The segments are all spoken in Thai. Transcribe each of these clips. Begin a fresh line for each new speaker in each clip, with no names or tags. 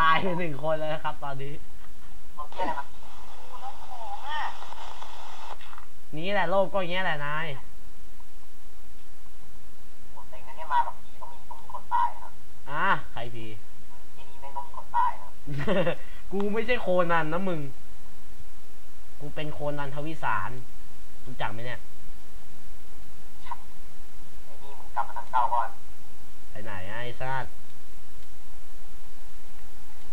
ตายไปหนึ่งคนแล้วนะครับ ตอนนี้
มันแค่อะไรมาน้องของอะ
นี่แหละโลกก็อย่างเงี้ยแหละนาย
หัวเต็งนั้นเนี่ยมากับพีต้องมีต้องมีคนตายครับ
อะใครพี
ที่นี่ไม่ต้องมีคนตายครับ
กูไม่ใช่โคนันนะมึง กูเป็นโคนันทวิสารรู้จักไหมเนี่ย
ไอ้นี่มึงกลับมาทางเก่าก่อน
ไปไหนอะไอ้ซาด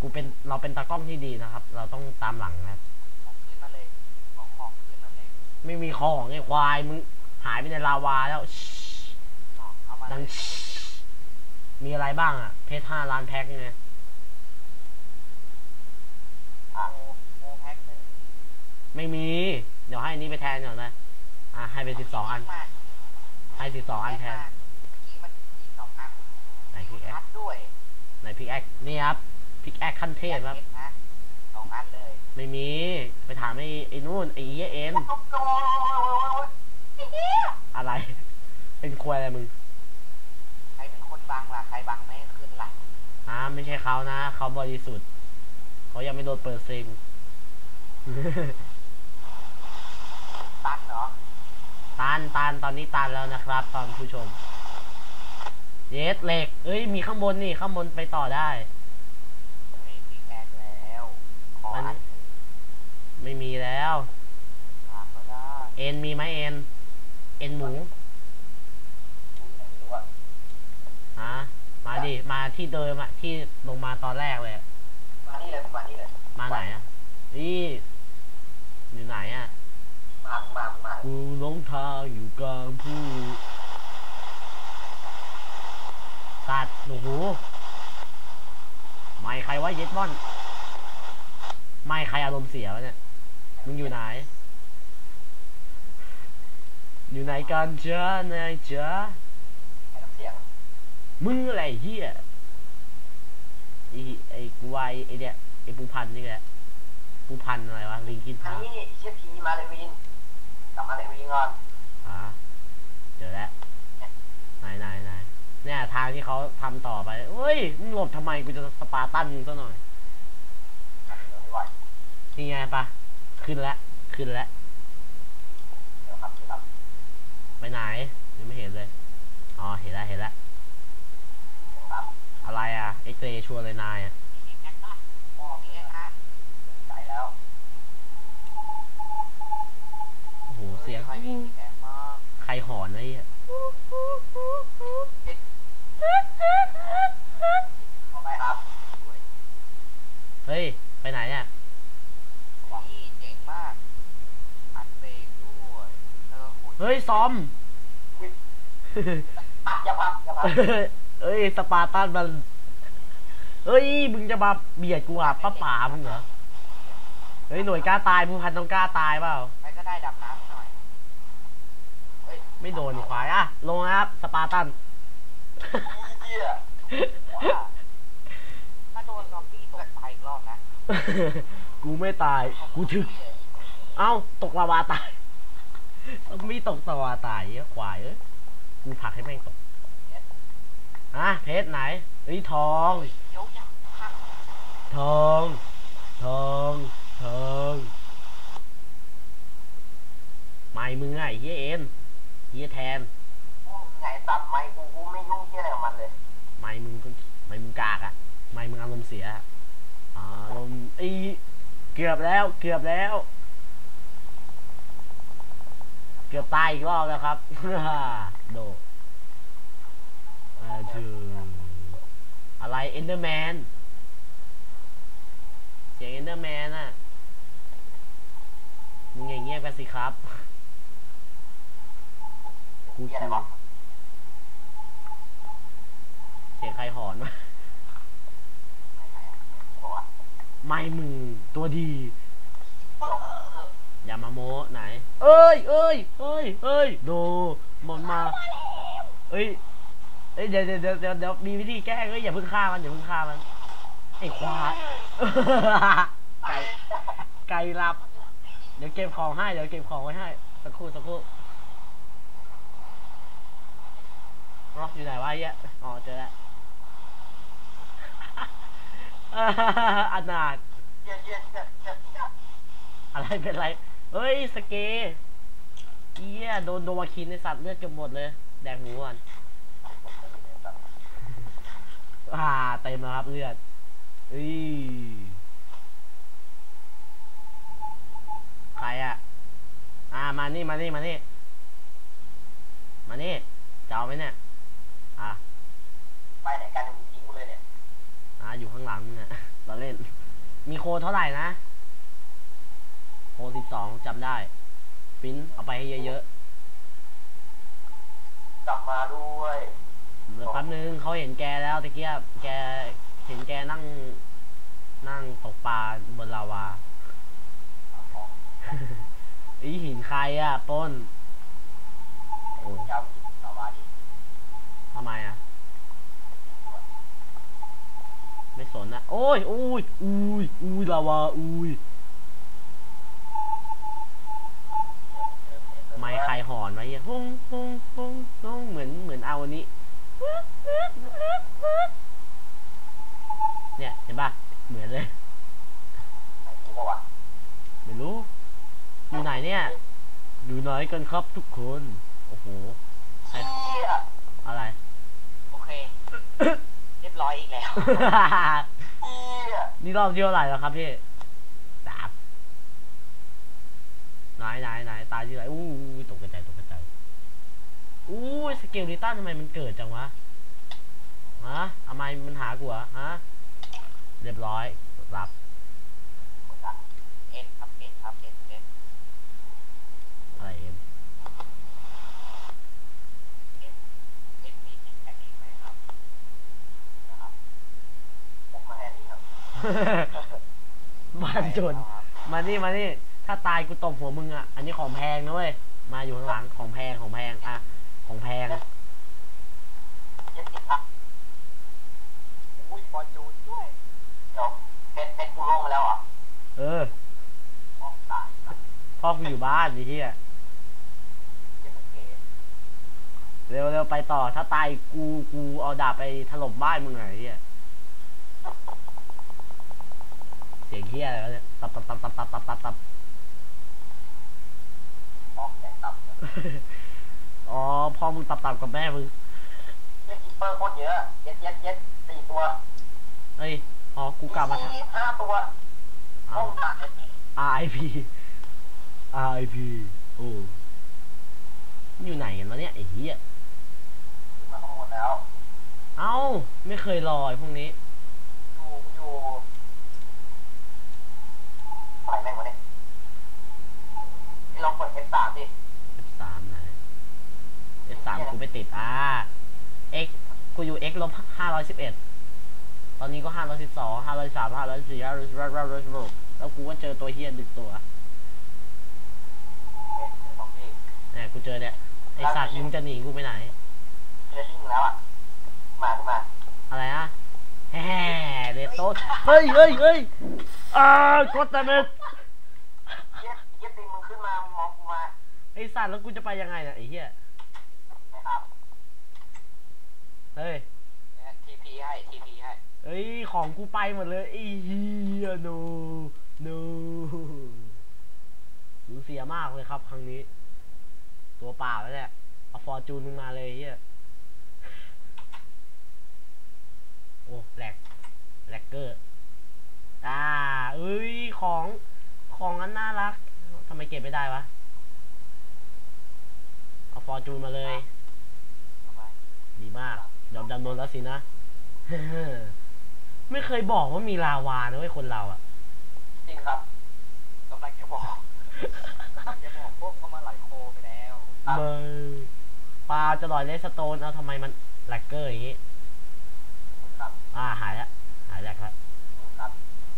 กูเป็นเราเป็นตากล้องที่ดีนะครับ เราต้องตามหลังนะครับ
เอาขึ้นมาเลยเอาของขึ้นมาเลย
ไม่มีของไอ้ควายมึงหายไปในลาวาแล้ว
เอามา
ดัง
เลย
มีอะไรบ้างอะเพชรห้าล้านแพ็คไง
อะโมแพ็คหนึ่ง
ไม่มี เดี๋ยวให้อันนี้ไปแทนก่อนนะ อะให้ไปสิบสองอัน
มา
ให้สิบสองอันแทน
ที่มันมีสองอัน
ไหนพี่แอค
พัดด้วย
ไหนพิกแอคนี่ครับ พิกแอคขั้นเทพครับ
แพ็นะสองอันเลย
ไม่มี ไปถามไอ้ไอ้นู่นไอ้เหี้ยเอ็น
โอ้โหไอ้เหี้ย
อะไร เป็นควยอะไรมึง
ใครเป็นคนบังล่ะ ใครบังไม่ให้ขึ้นล่ะ
อ่าไม่ใช่เขานะ เขาบริสุทธิ์ เขายังไม่โดนเปิดซิง
ตันเหรอ
ตันตันตอนนี้ตันแล้วนะครับ ตอนผู้ชม เยสเหล็ก เอ้ย มีข้างบนนี่ ข้างบนไปต่อได้
ไม่มีแพ็คแล้วขออันหนึ่ง
ไม่มีแล้ว
ถามก็ได้
เอ็นมีไหมเอ็นเอ็นหมู
ไม่รู้อะ
ฮะมาดิ มาที่เดิมอะที่ลงมาตอนแรกเลยอะ
มานี่เลยมานี่เลย
มาไหนอะนี่อยู่ไหนอะ
มามามา
กูหลงทางอยู่กลางผู้สัตว์โอ้โหไม่ใครว่าเย็ดบอน ไม่ใครอารมณ์เสียวะเนี่ย มึงอยู่ไหน อยู่ไหนกันจ้านายจ้า
ให้น้ำเสียง
มึงอะไรเฮียไอ้ไอ้กูว่าไอ้ไอ้เนี่ยไอ้ปูพันธุ์นี่แหละปูพันธุ์อะไรวะลิงคิน
อัน
พา
นี้เชียพีมาเลวินกลับมาเลวินก่อน
อ่าเจอแล้วไหนไหนไหนเนี่ยทางที่เขาทำต่อไปเฮ้ยมึงหลบทำไมกูจะสปาร์ตันมึงซะหน่อย
เดี๋ยวไม่ไหว
นี่ไงปะขึ้นแล้วขึ้นแล้ว
เดี๋ยวครับพี่ครับ
ไปไหนยังไม่เห็นเลย อ๋อ เห็นแล้วเห็นแล้ว
เดี๋ยวครับ
อะไรอะ ไอ้เตชัวร์เลยนายอะ
มีแพ็คป่ะอ๋อมีแพ็คอะใส่แล้ว
โอ้โห เสียง
ใครมีแพ็คมาก
ใครหอนไอ้เหี้ย
เข้าไปครับอุ้ย
เฮ้ย ไปไหนเนี่ย
นี่เจ๋งมากอัดเบรกด้วยแล้วก็ขุด
เฮ้ย ซอม
อะอย่าพับอย่าพับ
เอ้ย สปาร์ตันมันเฮ้ย มึงจะมาเบียดกูอะป้าป๋ามึงเหรอ เฮ้ย หน่วยกล้าตายผู้พันต้องกล้าตายเปล่า
ใครก็ได้ดับน้ำหน่อยเฮ้ย
ไม่โดนควายอะ ลงนะครับ สปาร์ตัน
เหี้ยว่าถ้าโดนซอมบี้ตกตายอีกรอบนะ
กูไม่ตาย กูถึก เอ้า ตกลาวาตาย ต้องมีตกสวาตายเหี้ยควายเอ้ยกูผลักให้แม่งตกอะเพชรไหนเฮ้ยทอง
เดี๋ยวยังพัก
ทอง ทองทองไม่มึงไงเฮียเอ็นเฮียแทน
ไงตัดไมค์กูกูไม่ยุ่งเหี้ยอะไรกับมันเลย
ไม่มึงก็ไม่มึงกากอะไม่มึงอารมณ์เสียอะอารมณ์ไอยเกือบแล้ว เกือบแล้ว เกือบตายอีกรอบแล้วครับโดอาชูอะไรเอนเดอร์แมนเสียงเอนเดอร์แมนอะมึงอย่างเงียบกันสิครับกู
เหี้ยอะไร
คือ
วะ
เสียงใครหอนวะ
บอกว่า
ไม่มึงตัวดีอ ย่ามาโม้ไหน เอ้ยเอ้ยเอ้ยเอ้ยดูมันมาเอ้ยเอ้ยเดี๋ยวเดี๋ยวเดี๋ยวเดี๋ยวเดี๋ยวมีวิธีแก้เอ้ยอย่าเพิ่งฆ่ามันอย่าเพิ่งฆ่ามันไอ้ควายไก่ไก่หลับ เดี๋ยวเก็บของให้เดี๋ยวเก็บของไว้ให้สักครู่สักครู่ล็อกอยู่ไหนวะไอ้เหี้ยอ๋อเจอแล้วอนาถ
เยี่ยเยี่ยเยี่ยเยี่ยเยี่ย
อะไรเป็นไร เฮ้ยสเกเอี้ยโดนโดวาคินในสัตว์เลือดเกือบหมดเลย แดกหมูก่อนอ่าเต็มแล้วครับเลือดอุ้ยใครอะอ่ามานี่มานี่มานี่มานี่จะเอาไหมเนี่ยอะ
ไปไหนกันมึงทิ้งกูเลยเนี่ย
อ่าอยู่ข้างหลังมึงอะเราเล่น มีโคดเท่าไหร่นะ โคสิบสองจำได้ปิ้นเอาไปให้เยอะ
กลับมาด้วย
ๆเดี๋ยวแป๊บนึงเขาเห็นแกแล้วตะเกียบแกเห็นแกนั่ง นั่งตกปลาบนลาวาอีหินใครอะต้นโอ้
ยาวสวาดี
ทำไมอะ ไม่สนนะโอ้ยโอ้ยอุ้ยอุ้ยลาวาอุ้ย ไม่ใครหอนไว้เหี้ยฮงฮงฮงฮงเหมือนเหมือนเอาอันนี้ เนี่ยเห็นป่ะเหมือนเลย
ไอ้กูบอกว่า
ไม่รู้ อยู่ไหนเนี่ย อยู่ไหนกันครับทุกคน โอ้โห
เยี่ย
อะไร
โอเค เรียบร้อยอีกแล้วเยี่ย
นี่รอบที่เท่าไหร่แล้วครับพี่สาม ไหนไหนไหนตายที่ไหนอู้ยตกกระจายตกกระจายอู้ยสเกลนิตันทำไมมันเกิดจังวะฮะทำไมมันหากูเหรอฮะเรียบร้อยหลับ
เอ็นครับเอ็นครับเอ็นเอ็น
อะไรเอ็ม
เอ็นเอ็นมีแท็กอีกไหมครับนะครับผมมาแค่นี้ครับ
บ้านจนมานี่มานี่ ถ้าตายกูตบหัวมึงอะ อันนี้ของแพงนะเว้ย มาอยู่ข้างหลังของแพงของแพงอะ ของแพง
เย็ดติดครับอุ้ยฟอร์จูนด้วยเดี๋ยวเพชรเพชรกูล่วงมาแล้วเหรอะ
เออ
อ๋อตายครับ
พ่อกูอยู่บ้านดิเฮีย
เย็ดโอเค
เร็วเร็วไปต่อ ถ้าตายกูกูเอาดาบไปถล่มบ้านมึงไงเฮียเสียงเฮียอะไรวะเนี่ยตับตับตับตับตับตับตับ ตับ
ออกแสงต่ำเลย
อ๋อพ่อมึงตับตับกับแม่มึง
เย็ดคิปเปอร์โคตรเยอะเย็ดเย็ดเย็ดสี่ตัว
เฮ้ยอ๋อกูกลับมาท
ห้าตัวำห้
เอา
องถ่าย
RIP RIP โอ้อยู่ไหนกันวะเนี่ยไอ้เหี้ย
มาข้างบนแล้ว
เอ้า ไม่เคยรอไอ้พวกนี้
อยู่อยู่อะไรแม่งวะเนี่ยนี่ลองกด F3 ดิ
F3 ไหน F3 กูไม่ติดอ่า X กูอยู่ X ลบ511ตอนนี้ก็512 513 514 515แล้วกูก็เจอตัวเฮียดึกตัว
เป็นสองที่
เนี่ยกูเจอเนี่ยไอสัตว์มึงจะหนีกูไปไหน
เจอที่หนึ่งแล้วอะ มาขึ้นมา
อะไรนะแฮ่เลโต้เฮ้ยเฮ้ยเฮ้ยอ่ากดแต่เม็ด
เย็ดเย็ดตีมึงขึ้นมามึงมองกูมา
ไอสัตว์แล้วกูจะไปยังไงเนี่ยไอเหี้ย
นะครับ
เฮ้ย
ทีพีให้ทีพีให้
เอ้ยของกูไปหมดเลยไอ้เหี้ย no no สูญเสียมากเลยครับ ครั้งนี้ ตัวเปล่าแล้วเนี่ยเอาฟอร์จูนมึงมาเลยไอ้เหี้ยโอ้แหลกแหลกเกอร์อ่าเอ้ยของของอันน่ารักทำไมเก็บไม่ได้วะเอาฟอร์จูนมาเลย
ทำไม
ดีมาก ยอมจำนนแล้วสินะไม่เคยบอกว่ามีลาวานะเว้ยคนเราอะ
จริงครับกำลังจะบอกจะบอกพวกเขามาไหลโคไปแล้ว
เบอร์ปลาจะลอยเลสโตนเอาทำไมมันแลกเกอร์อย่างงี้
ครับ
อ่าหายละหายแลกละ
ครับ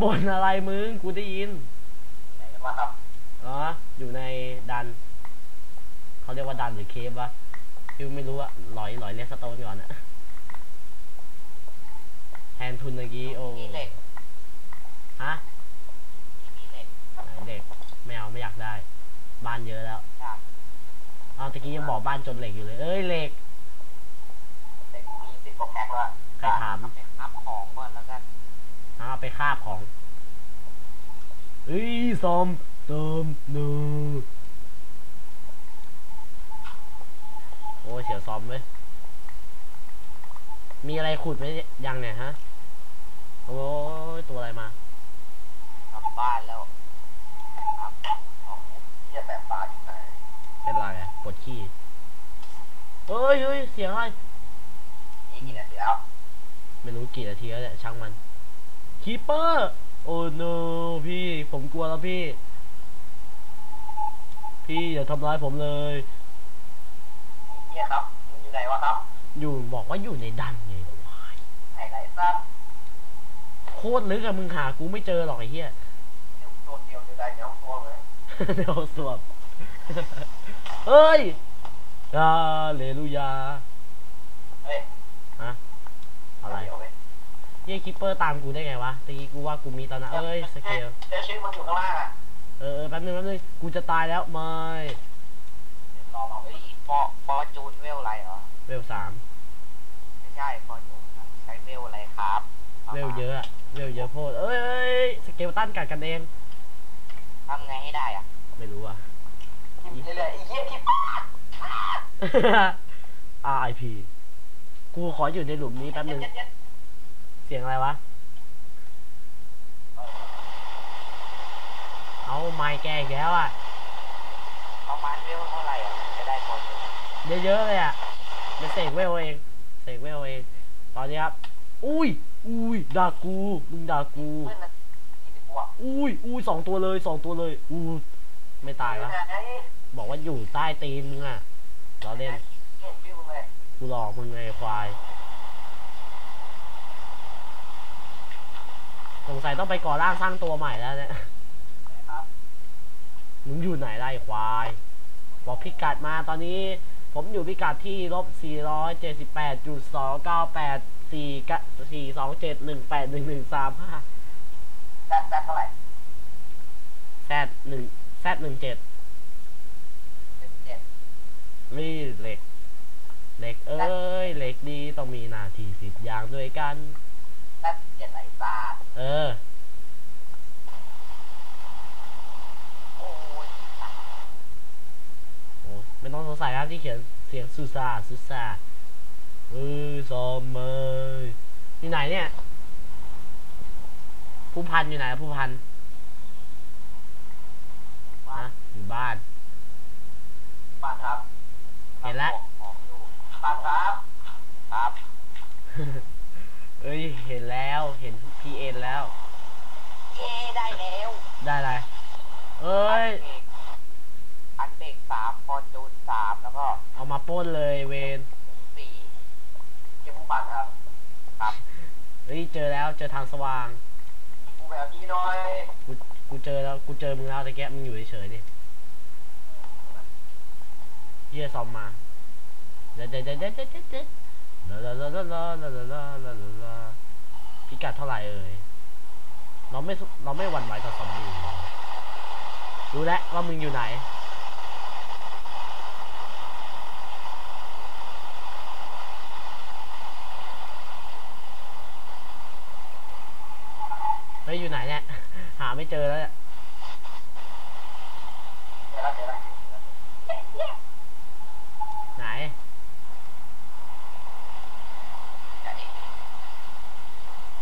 บ่นอะไรมึงกูได้ยิน
ไหนกันวะครับ
อ๋ออยู่ในดันเขาเรียกว่าดันหรือเคฟวะฟิวไม่รู้อะลอยลอยเลสโตนก่อนอะ แทนทุนเมื่อกี้โอ้
มีเหล็ก
ฮะ
มีเหล็ก
ไหนเด็กไม่เอาไม่อยากได้ บ้านเยอะแล้ว
จ้า
เอาตะกี้ยังบอกบ้านจนเหล็กอยู่เลย เอ้ยเหล็ก
เหล็กมีสิบกว่าแพ็คแล้ว
ใครถาม
อัพของก่อนแล้วกัน
เอาเอาไปคาบของเฮ้ยซอมซอมโนโอ้ยเสียวซอมเว้ย มีอะไรขุดไหมยังเนี่ยฮะ โอ้ยตัวอะไรมา
กลับบ้านแล้วครับของเทียแบบปลาอยู่ไหน
เป็นไรอะปวดขี้เฮ้ยเฮ้ยเสียงอะไร
นี่กี่นาทีแล้ว
ไม่รู้กี่นาทีแล้วเนี่ยช่างมันคีเปอร์โอ้โนพี่ผมกลัวแล้วพี่ พี่อย่าทำร้ายผมเลย
เฮียครับมึงอยู่ไหนวะครับ
อยู่บอกว่าอยู่ในดันไงควาย
ไหนไหนซับ
โคตรลึกอะมึงหากูไม่เจอหรอกไอ้เหี้ย
โดนเดียวเดียวได้เนาะตัวเลย
เดี๋ยวสวบเฮ้ยฮาเลลูยา
เฮ้ย
ฮะอะไร
เดี๋ยวไป
เหี้ยคิปเปอร์ตามกูได้ไงวะตะกี้กูว่ากูมีตอนนั้นเอ้ยสเกล
เจอชื่อมึงอยู่ข้างล่างอะ
เออเออแป๊บนึงแป๊บนึงกูจะตายแล้วไม่
รอมาเฮ้ยฟอฟอจูนเวลอะไรเหรอ
เวลสาม
ไม่ใช่ฟอจูนใช้ เวลอะไรครับ
เวลเยอะอะเวลเยอะโพดเอ้ยเอ้ยสเกลตันกัดกันเอง
ทำไงให้ได้อะ
ไม่รู้อะ
ทิมเรื่อยๆไอ้เหี้ยทิม
RIP กูขออยู่ในหลุมนี้แป๊บนึง เสียงอะไรวะ เอาไม้แกอีกแล้วอะ
ประมาณเวลเท่าไหร่อะจะได้ฟอจูน
เยอะๆเลยอะเป็นเสกเวลเองเสกเวลเอง ตอนนี้ครับ อุ้ย อุ้ยด่ากูมึงด่ากู
อุ้ย
อุ้ยสองตัวเลยสองตัวเลยอู้ไม่ตายแล้วบอกว่าอยู่ใต้ตีนมึงอะเราเล่นกูหลอกมึงไงควายสงสัยต้องไปก่อร่างสร้างตัวใหม่แล้วเนี่ยมึงอยู่ไหนได้ควาย บอกพิกัดมาตอนนี้ ผมอยู่พิกัดที่ลบ 478จุด298 4กะ427 18 1135
แซดแซดเท่าไหร่
Z 1 Z 17
หนึ่งเจ็ด
นี่เหล็ก เหล็กเอ้ย เหล็กดีต้องมีหน้าที่สิบอย่างด้วยกัน
แซดเจ็ดไหลซาด
เออ
โอ้ย
โอ้ไม่ต้องสงสัยครับที่เขียนเสียงซูซาซูซา เออซอมเมยอยู่ไหนเนี่ย ผู้พันอยู่ไหนผู้พัน
ว่า
ฮะอยู่บ้าน
บ้านครับ
เห็นแล้ว
บ้านครับ ครับ
เอ้ย เห็นแล้ว เห็นพีเอ็นแล้ว
เย้ได้แล้ว
ได้อะไร เอ้ย
อันเบรกสามฟอร์จูนสามแล้วก็
เอามาปล้นเลยเวน
สี่ เจ้าผู้บันครับ ครับ
เฮ้ยเจอแล้วเจอทางสว่าง
กูแบบนี้หน่อย
กูกูเจอแล้วกูเจอมึงแล้วแต่แกมึงอยู่เฉยๆดิเฮียซอมมาเดี๋ยวเดี๋ยวเดี๋ยวเดี๋ยวเดี๋ยวเดี๋ยวเดี๋ยวลาลาลาลาลาลาลาลาลาลาพิกัดเท่าไหร่เอ่ยเราไม่สุเราไม่หวั่นไหวต่อซอมบี้รู้แล้วว่ามึงอยู่ไหน เฮ้ยอยู่ไหนเนี่ย หา ไม่เจอแล้วเนี่ยไหน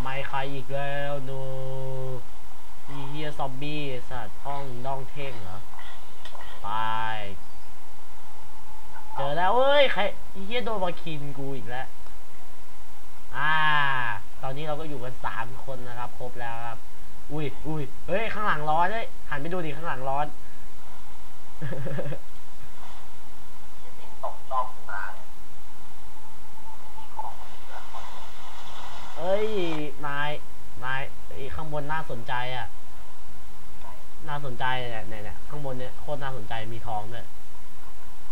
ไม่ใครอีกแล้วโนอีเฮียซอมบี้สัตว์ห้องน้องเท่งเหรอ ไป เจอแล้วเอ้ย ใครอีเฮียโดนมาคินกูอีกแล้ว อ่า ตอนนี้เราก็อยู่กันสามคนนะครับ ครบแล้วครับ อุ้ยอุ้ยเฮ้ย ข้างหลังร้อนเฮ้ยหันไปดูดิข้างหลังร้อน
เอ้ย
นาย นายข้างบนน่าสนใจอะ น่าสนใจเนี่ยเนี่ยเนี่ยข้างบนเนี่ยโคตรน่าสนใจมีทองด้วย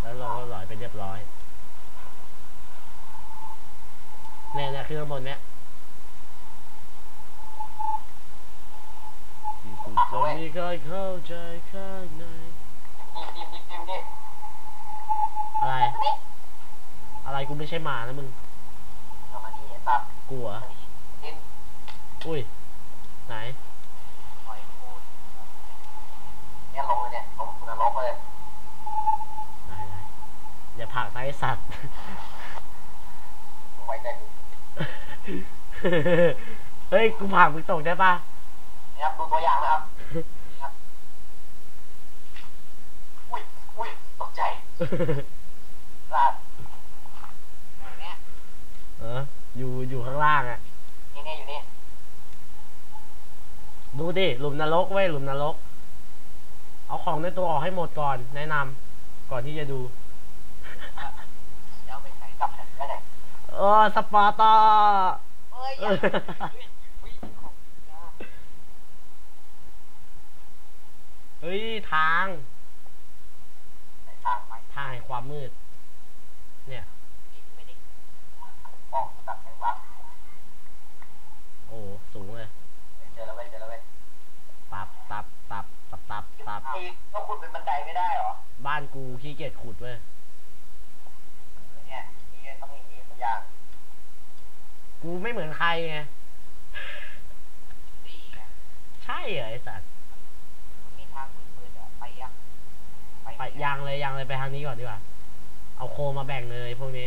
แล้วเราก็ลอยไปเรียบร้อยเนี่ยเนี่ยคือข้างบนเนี่ย จะมีใครเข้าใจข้างในอะไร อะไรกูไม่ใช่หมานะมึง
กลัวอุ้ย ไหนเนี่ยง
เลยเนี่ยล
งคุเลย
อย่าผักนะไอสัตว์
ไว้ใจกู
เฮ้ย กูผักมึงตกได้ปะ
นี่ครับดูตัวอย่างนะครับนี่ครับอุ้ยอุ้ยตกใจลาดอย่างเนี้ย
เอออยู่อยู่ข้างล่างอะ
นี่นี่อยู่นี่
ดูดิหลุมนรกเว้ยหลุมนรก เอาของในตัวออกให้หมดก่อน แนะนำก่อนที่จะดู
จะเอาไปใส่กับแผ่นได้ไหน
เออสปาร์ตา
เอ้ยอย่าอุ้ยอุ้ยของยาก
เฮ้ย ทาง
ใส่ทางไหม
ทางแห่งความมืด เนี่ย
นี่ไม่ได้ป้องตัดแห่งรัก
โอ้ สูงเลย
เจอแล้วเว้ยเจอแล้วเว้ย
ตับตับตับตับตับตับ
อีกก็คุณเป็นบันไดไม่ได้เหรอ
บ้านกูขี้เกียจขุดเว้ย
เนี่ยนี่ต้องอย่างนี้ตัวอย่าง
กูไม่เหมือนใครไง
นี่ไง
ใช่เหรอไอสัตว์
มันมีทางมืดๆอะไปยัง
ไปยางเลยยางเลยไปทางนี้ก่อนดีกว่า เอาโคมาแบ่งเลยพวกนี้